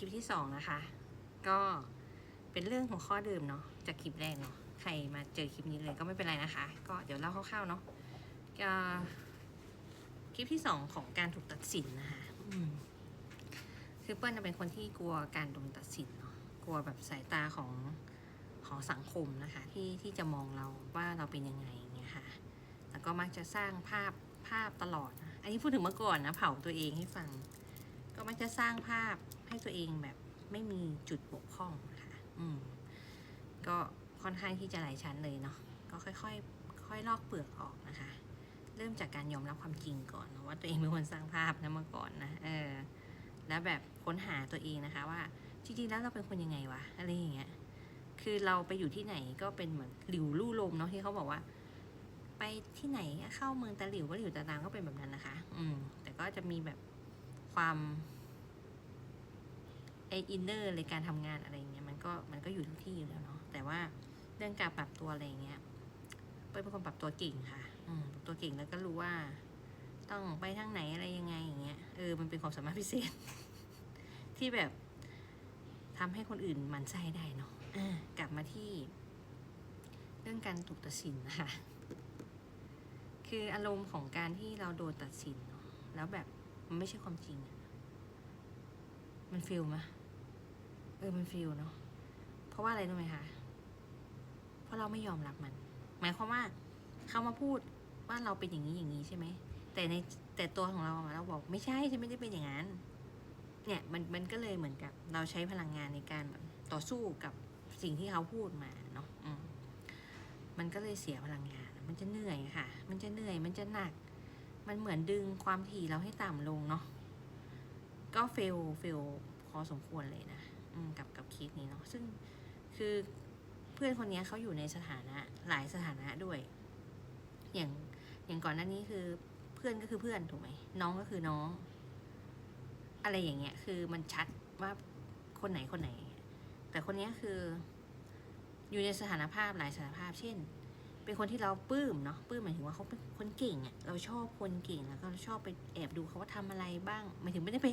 ลิปที่สองนะคะ ก็เป็นเรื่องของข้อดื่มเนาะจากคลิปแรกเนาะใครมาเจอคลิปนี้เลยก็ไม่เป็นไรนะคะ ก็เดี๋ยวเล่าคร่าวๆเนาะก็คลิปที่สองของการถูกตัดสินนะคะคือเปิ้ลจะเป็นคนที่กลัวการโดนตัดสินเนาะกลัวแบบสายตาของของสังคมนะคะที่ที่จะมองเราว่าเราเป็นยังไงเงี้ยค่ะ แล้วก็มักจะสร้างภาพภาพตลอด อันนี้พูดถึงเมื่อก่อนนะเผาตัวเองให้ฟัง ก็มักจะสร้างภาพให้ตัวเองแบบไม่มีจุดบกพร่องนะคะอืมก็ค่อนข้างที่จะหลายชั้นเลยเนาะก็ค่อยๆค่อยลอกเปลือกออกนะคะ เริ่มจากการยอมรับความจริงก่อนนะว่าตัวเองเป็นคนสร้างภาพนะมื่อก่อนนะเออแล้วแบบค้นหาตัวเองนะคะว่าจริงๆแล้วเราเป็นคนยังไงวะอะไรอย่างเงี้ยคือเราไปอยู่ที่ไหนก็เป็นเหมือนหลิวลู่ลมเนาะที่เขาบอกว่า ไปที่ไหนเข้าเมืองตะหลิวก็หลิวตะตามก็เป็นแบบนั้นนะคะ อืมแต่ก็จะมีแบบ ความไออินเนอร์ในการทำงานอะไรเงี้ยมันก็มันก็อยู่ทุกที่อยู่แล้วเนาะแต่ว่าเรื่องการปรับตัวอะไรเงี้ยเป้ยเป็นคนปรับตัวเก่งค่ะ อืมปรับตัวเก่งแล้วก็รู้ว่า ต้องไปทางไหนอะไรยังไงอย่างเงี้ยเออมันเป็นความสามารถพิเศษ ที่แบบทำให้คนอื่นหมันไส้ได้เนาะอะกลับมาที่ เรื่องการถูกตัดสินนะคะคืออารมณ์ของการที่เราโดนตัดสินเนาะแล้วแบบ มันไม่ใช่ความจริง มันฟิลไหมเออมันฟิลเนาะเพราะว่าอะไรรู้ไหมคะเพราะเราไม่ยอมรับมัน หมายความว่าเขามาพูดว่าเราเป็นอย่างนี้อย่างนี้ใช่ไหมแต่ในแต่ตัวของเราเราบอกไม่ใช่ฉันไม่ได้เป็นอย่างนั้น เนี่ยมันมันก็เลยเหมือนกับ เราใช้พลังงานในการแบบต่อสู้กับสิ่งที่เขาพูดมาเนาะมันก็เลยเสียพลังงาน มันจะเหนื่อยค่ะ มันจะเหนื่อย มันจะหนัก มันเหมือนดึงความถี่เราให้ต่ำลงเนาะก็เฟลเฟลพอสมควรเลยนะกับกับเคสนี้เนาะซึ่งคือเพื่อนคนนี้เขาอยู่ในสถานะหลายสถานะด้วย อย่างอย่างก่อนหน้านี้คือเพื่อนก็คือเพื่อนถูกไหมน้องก็คือน้อง อะไรอย่างเงี้ย คือมันชัดว่าคนไหนคนไหน แต่คนนี้คืออยู่ในสถานภาพหลายสถานภาพ เช่น เป็นคนที่เราปลื้มเนาะปลื้มหมายถึงว่าเขาเป็นคนเก่งอะ่ะเราชอบคนเก่งแล้วก็ชอบไปแอบดูเขาว่าทำอะไรบ้างหมายถึงไม่ได้ไป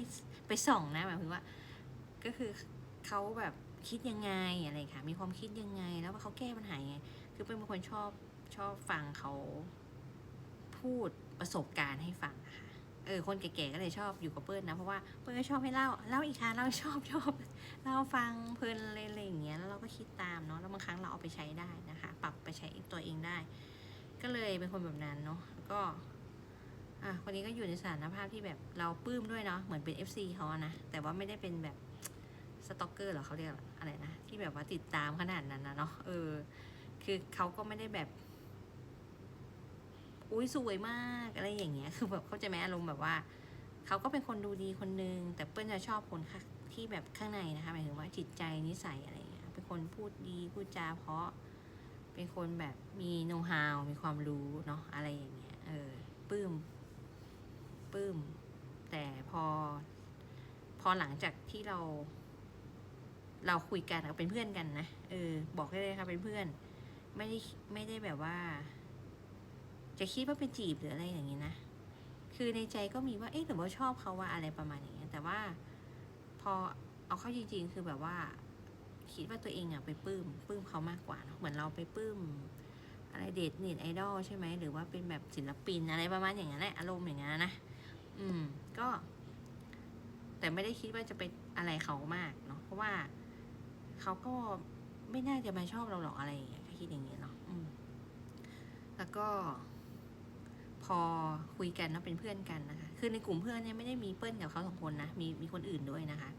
ไปส่องนะหมายถึงว่า ก็คือเขาแบบคิดยังไงอะไรค่ะ มีความคิดยังไง แล้วว่าเขาแก้ปัญหายังไง คือเป็นคนชอบชอบฟังเขาพูดประสบการณ์ให้ฟังนะคะเออคนแก่ๆก็เลยชอบอยู่กับเปิ้ลนะเพราะว่าเปิ้ลชอบให้เล่าเล่าอีกค่ะเล่าชอบชอบ เราฟังเพลินอะไรอย่างเงี้ยแล้วเราก็คิดตามเนาะแล้วบางครั้งเราเอาไปใช้ได้นะคะ ปรับไปใช้ตัวเองได้ ก็เลยเป็นคนแบบนั้นเนาะก็อะคนนี้ก็อยู่ในสถานภาพที่แบบเราปลื้มด้วยเนาะเหมือนเป็น FC เขาอะนะแต่ว่าไม่ได้เป็นแบบสต็อกเกอร์หรอเขาเรียกอะไรนะที่แบบว่าติดตามขนาดนั้นนะเนาะเออ คือเขาก็ไม่ได้แบบอุ้ยสวยมากอะไรอย่างเงี้ย คือแบบเข้าใจไหมอารมณ์แบบว่า เขาก็เป็นคนดูดีคนนึง แต่เปิ้ลจะชอบคนค่ะ ที่แบบข้างในนะคะหมายถึงว่าจิตใจนิสัยอะไรอย่างเงี้ยเป็นคนพูดดีพูดจาเพราะเป็นคนแบบมีโน้ตฮาวมีความรู้เนาะอะไรอย่างเงี้ยเออปลื้มปลื้ม แต่พอ พอหลังจากที่เรา เราคุยกันเป็นเพื่อนกันนะเออ บอกได้เลยค่ะเป็นเพื่อน ไม่ได้ไม่ได้แบบว่า จะคิดว่าเป็นจีบหรืออะไรอย่างงี้นะคือในใจก็มีว่า เอ๊ะหรือว่าชอบเขาว่าอะไรประมาณอย่างเงี้ย แต่ว่า พอเอาเข้าจริงๆ คือแบบว่า คิดว่าตัวเองอะไปปลื้มปลื้มเขามากกว่าเนะเหมือนเราไปปลื้มอะไรเดทเน็ตไอดอลใช่ไหมหรือว่าเป็นแบบศิลปินอะไรประมาณอย่างนั้นแหละอารมณ์อย่างนั้นนะอืม ก็ แต่ไม่ได้คิดว่าจะไปอะไรเขามากเนาะเพราะว่าเขาก็ไม่น่าจะมาชอบเราหรอกอะไรอย่างเงี้ยคิดอย่างเงี้ยเนาะอืม แล้วก็ พอคุยกันเนาะเป็นเพื่อนกันนะคะ คือในกลุ่มเพื่อนเนี่ยไม่ได้มีเปิ้ลกับเขาสองคนนะ มีมีคนอื่นด้วยนะคะ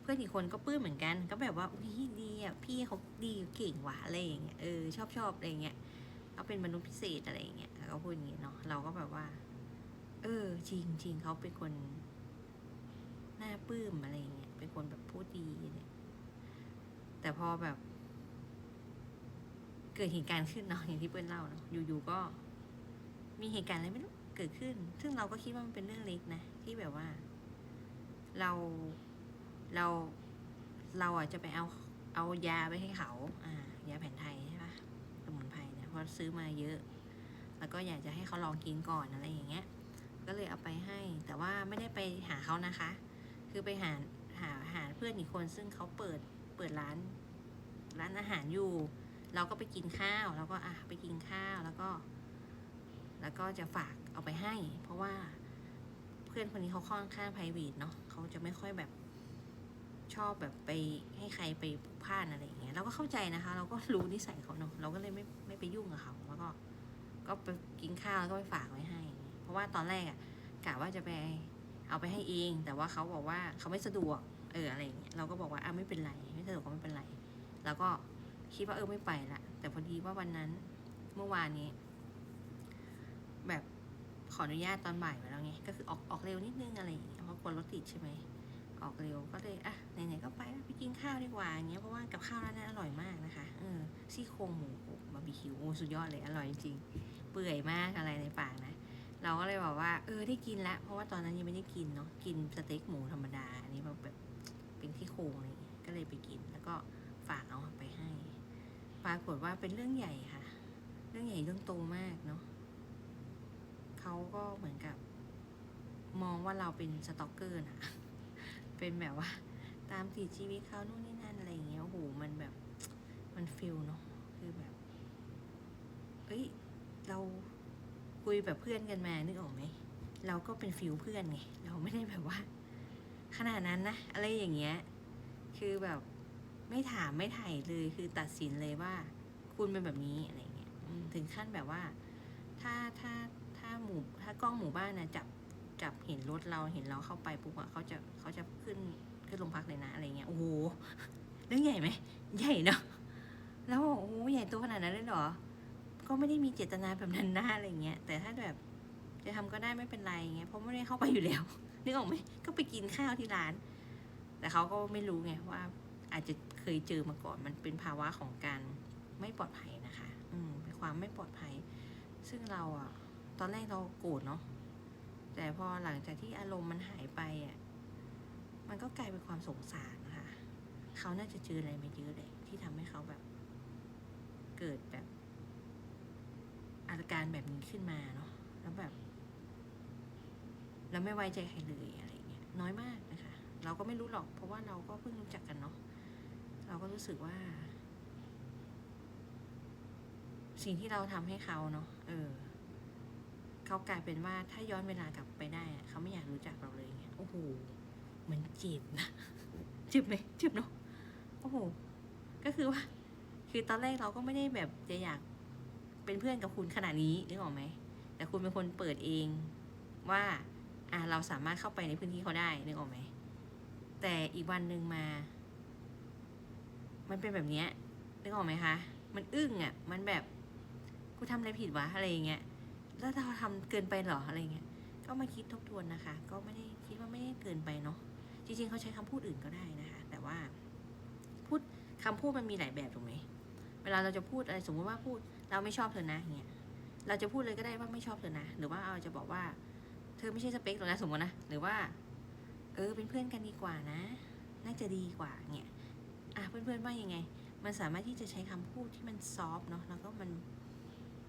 เพื่อนอีกคนก็ปื้มเหมือนกัน ก็แบบว่าอุ้ยดีอะพี่เขาดีเก่งว่ะอะไรอย่างเงี้ย เออชอบชอบอะไรอย่างเงี้ยเขาเป็นมนุษย์พิเศษอะไรอย่างเงี้ยเขาพูดอย่างเงี้ยเนาะ เราก็แบบว่า เออ จริงจริงเขาเป็นคนน่าปื้มอะไรอย่างเงี้ย เป็นคนแบบพูดดีเนี่ย แต่พอแบบ เกิดเหตุการณ์ขึ้นเนาะอย่างที่เปิ้ลเล่าเนาะอยู่ๆก็ มีเหตุการณ์อะไรไม่รู้เกิดขึ้น ซึ่งเราก็คิดว่ามันเป็นเรื่องเล็กนะ ที่แบบว่า เราเราเราอะจะไปเอาเอายาไปให้เขา อ่ายาแผนไทยใช่ปะสมุนไพรเนี่ยเพราะซื้อมาเยอะ แล้วก็อยากจะให้เขาลองกินก่อนอะไรอย่างเงี้ย ก็เลยเอาไปให้ แต่ว่าไม่ได้ไปหาเขานะคะ คือไปหาหหาหาเพื่อนอีกคนซึ่งเขาเปิดเปิดร้าน ร้านอาหารอยู่ เราก็ไปกินข้าว แล้วก็อะไปกินข้าวแล้วก็ แล้วก็จะฝากเอาไปให้ เพราะว่าเพื่อนคนนี้เขาค่อนข้างไพรเวทเนาะเขาจะไม่ค่อยแบบชอบแบบไปให้ใครไปผูกพ่านอะไรอย่างเงี้ยเราก็เข้าใจนะคะ เราก็รู้นิสัยเขาเนาะเราก็เลยไม่ไม่ไปยุ่งกับเขาแล้วก็ ก็ไปกินข้าวแล้วก็ไปฝากไว้ให้ เพราะว่าตอนแรกอะกะว่าจะไปเอาไปให้เอง แต่ว่าเขาบอกว่าเขาไม่สะดวกเอออะไรอย่างเงี้ยเราก็บอกว่าอะไม่เป็นไรไม่สะดวกก็ไม่เป็นไร แล้วก็คิดว่าเออไม่ไปละแต่พอดีว่าวันนั้นเมื่อวานนี้ แบบขออนุญาตตอนบ่ายไปแล้วไง ก็คือออกออกเร็วนิดนึงอะไรอย่างเงี้ยเพราะกลัวรถติดใช่ไหมออกเร็วก็เลยอะไหนๆก็ไปแล้วไปกินข้าวดีกว่าอย่างเงี้ยเพราะว่ากับข้าวร้านนั้นอร่อยมากนะคะเออซี่โครงหมูบาร์บีคิวโอ้สุดยอดเลยอร่อยจริงเปื่อยมากอะไรในปากนะ เราก็เลยบอกว่าเออได้กินละเพราะว่าตอนนั้นยังไม่ได้กินเนาะกินสเต็กหมูธรรมดาอันนี้แบบแบบเป็นที่โครงอะไรอย่างเงี้ยก็เลยไปกินแล้วก็ฝากเอาไปให้ปรากฏว่าเป็นเรื่องใหญ่ค่ะ เรื่องใหญ่เรื่องโตมากเนาะ เขาก็เหมือนกับ มองว่าเราเป็นสต็อกเกอร์นะเป็นแบบว่า ตามติดชีวิตเขานู่นนี่นั่นอะไรอย่างเงี้ยโอ้โหมันแบบมันฟิลเนาะคือแบบเอ้ยเราคุยแบบเพื่อนกันมานึกออกไหมเราก็เป็นฟิลเพื่อนไงเราไม่ได้แบบว่า ขนาดนั้นนะอะไรอย่างเงี้ย คือแบบไม่ถามไม่ไถ่เลยคือตัดสินเลยว่า คุณเป็นแบบนี้อะไรเงี้ยถึงขั้นแบบว่า ถ้าถ้าาหมู่ถ้ากล้องหมู่บ้านนะจับจับเห็นรถเราเห็นเราเข้าไปปุ๊บอะเขาจะเขาจะขึ้นขึ้นโรงพักเลยนะอะไรเงี้ยโอ้โหเรื่องใหญ่ไหมใหญ่เนาะแล้วบอกโอ้โหใหญ่โตขนาดนั้นเลยเหรอ ก็ไม่ได้มีเจตนาแบบนั้นนะอะไรเงี้ยแต่ถ้าแบบจะทำก็ได้ไม่เป็นไรเงี้ยเพราะไม่ได้เข้าไปอยู่แล้วนึกออกไหมก็ไปกินข้าวที่ร้าน แต่เขาก็ไม่รู้ไงว่า อาจจะเคยเจอมาก่อนมันเป็นภาวะของการไม่ปลอดภัยนะคะ อืมเป็นความไม่ปลอดภัย ซึ่งเราอะ ตอนแรกเราโกรธเนาะแต่พอหลังจากที่อารมณ์มันหายไปอะมันก็กลายเป็นความสงสารนะคะเขาน่าจะเจออะไรมาเยอะเลยที่ทำให้เขาแบบ เกิดแบบ อาการแบบนี้ขึ้นมาเนาะแล้วแบบแล้วไม่ไว้ใจใครเลยอะไรเงี้ยน้อยมากนะคะ เราก็ไม่รู้หรอก เพราะว่าเราก็เพิ่งรู้จักกันเนาะเราก็รู้สึกว่า สิ่งที่เราทำให้เขาเนาะเออ เขากลายเป็นว่าถ้าย้อนเวลากลับไปได้เขาไม่อยากรู้จักเราเลยเงี้ยโอ้โหมันเจ็บนะเจ็บไหมเจ็บเนาะโอ้โหก็คือว่า คือตอนแรกเราก็ไม่ได้แบบจะอยากเป็นเพื่อนกับคุณขนาดนี้นึกออกไหมแต่คุณเป็นคนเปิดเองว่าอะเราสามารถเข้าไปในพื้นที่เขาได้นึกออกไหมแต่อีกวันหนึ่งมา มันเป็นแบบเนี้ยนึกออกไหมคะ มันอึ้งอะ มันแบบกูทำอะไรผิดวะอะไรอย่างเงี้ย แล้วเราทำเกินไปหรออะไรเงี้ย ก็มาคิดทบทวนนะคะ ก็ไม่ได้คิดว่าไม่ได้เกินไปเนาะ จริงๆเขาใช้คำพูดอื่นก็ได้นะคะ แต่ว่าพูดคำพูดมันมีหลายแบบถูกไหมเวลาเราจะพูดอะไรสมมติว่าพูด เราไม่ชอบเธอนะอย่างเงี้ย เราจะพูดเลยก็ได้ว่าไม่ชอบเธอนะ หรือว่าเราจะบอกว่า เธอไม่ใช่สเปคหรอกนะสมมตินะ หรือว่า เออเป็นเพื่อนกันดีกว่านะ น่าจะดีกว่าเงี้ย อะเพื่อนๆว่ายังไง มันสามารถที่จะใช้คำพูดที่มันซอฟต์เนาะ แล้วก็มัน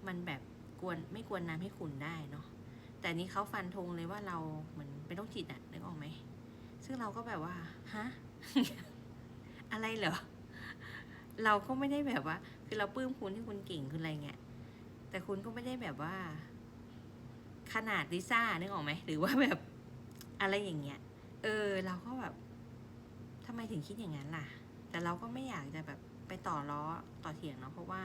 มันแบบ กวนไม่กวนน้ำให้ขุนได้เนาะแต่นี้เขาฟันธงเลยว่าเราเหมือนเป็นโรคจิตอะนึกออกไหมซึ่งเราก็แบบว่าฮะอะไรเหรอเราก็ไม่ได้แบบว่า คือเราปลื้มคุณที่คุณเก่งคุณอะไรเงี้ยแต่คุณก็ไม่ได้แบบว่า ขนาดลิซ่านึกออกไหมหรือว่าแบบอะไรอย่างเงี้ย เออ เราก็แบบทำไมถึงคิดอย่างนั้นล่ะ แต่เราก็ไม่อยากจะแบบไปต่อล้อต่อเถียงเนาะเพราะว่า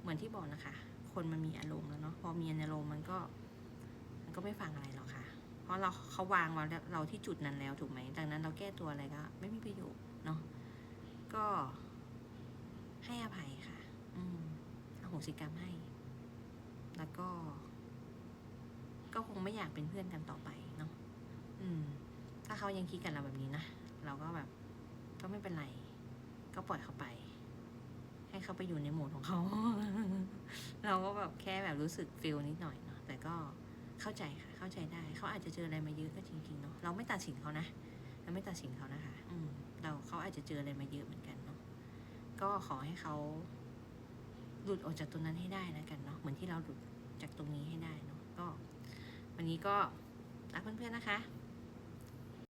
เหมือนที่บอกนะคะ คนมันมีอารมณ์แล้วเนาะพอมีอารมณ์มันก็ มันก็ไม่ฟังอะไรหรอกค่ะ เพราะเราเขาวางเราเราที่จุดนั้นแล้วถูกไหมดังนั้นเราแก้ตัวอะไรก็ ไม่มีประโยชน์เนาะก็ให้อภัยค่ะ อืมอโหสิกรรมให้ แล้วก็ ก็คงไม่อยากเป็นเพื่อนกันต่อไปเนาะอืม ถ้าเขายังคิดกับเราแบบนี้นะเราก็แบบ ก็ไม่เป็นไร ก็ปล่อยเขาไป ให้เขาไปอยู่ในโหมดของเขา เราก็แบบแค่แบบรู้สึกฟิลนิดหน่อยเนาะแต่ก็เข้าใจค่ะ เข้าใจได้ เขาอาจจะเจออะไรมาเยอะก็จริงๆเนาะเราไม่ตัดสินเขานะเราไม่ตัดสินเขานะคะ อืม เราเขาอาจจะเจออะไรมาเยอะเหมือนกันเนาะก็ขอให้เขาหลุดออกจากตรงนั้นให้ได้แล้วกันเนาะเหมือนที่เราหลุดจากตรงนี้ให้ได้เนาะก็ วันนี้ก็รักเพื่อนๆนะคะ